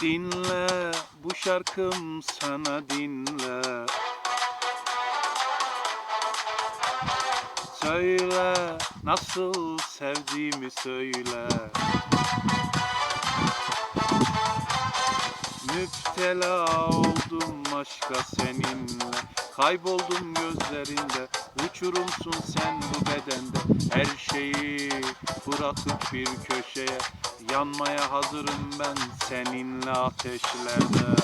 Dinle bu şarkım sana dinle. Söyle nasıl sevdiğimi söyle. Müptela oldum aşka seninle. Kayboldum gözlerinde Uçurumsun sen bu bedende. Her şeyi bırakıp bir köşeye Yanmaya hazırım ben seninle ateşlerde.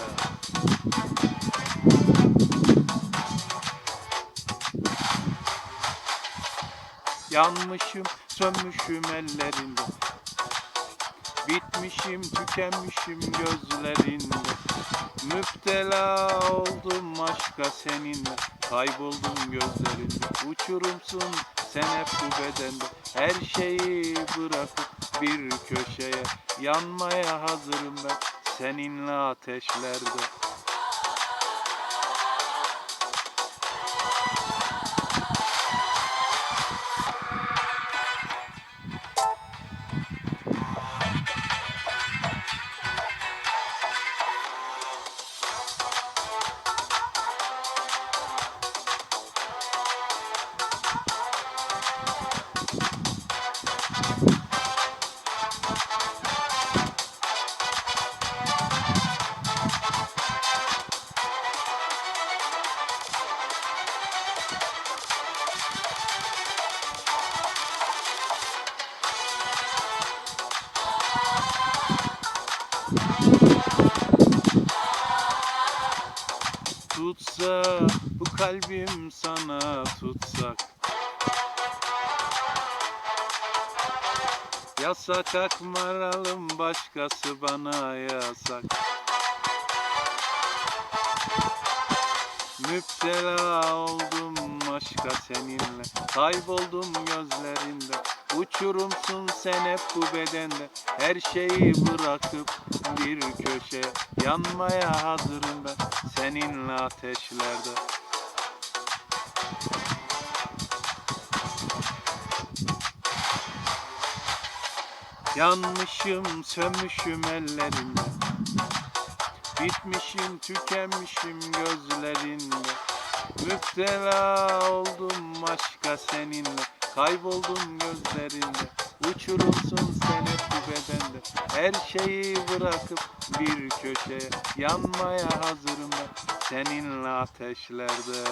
Yanmışım, sönmüşüm ellerinde. Bitmişim, tükenmişim gözlerinde. Müptela oldum aşka seninle. Kayboldum gözlerinde. Uçurumsun sen hep bu bedende. Her şeyi bırakıp bir köşeye. Yanmaya hazırım ben seninle ateşlerde Tutsa bu kalbim sana tutsak Yasak akmaralım başkası bana yasak. Müptela oldum aşka seninle. Kayboldum gözlerinde Uçurumsun sen hep bu bedende. Her şeyi bırakıp bir köşe. Yanmaya hazırım ben seninle ateşlerde. Yanmışım, sönmüşüm ellerinde. Bitmişim, tükenmişim gözlerinde. Müptela oldum aşka seninle Kayboldum gözlerinde. Uçurumsun sen hep bu bedende. Her şeyi bırakıp bir köşeye Yanmaya hazırım ben. Seninle ateşlerde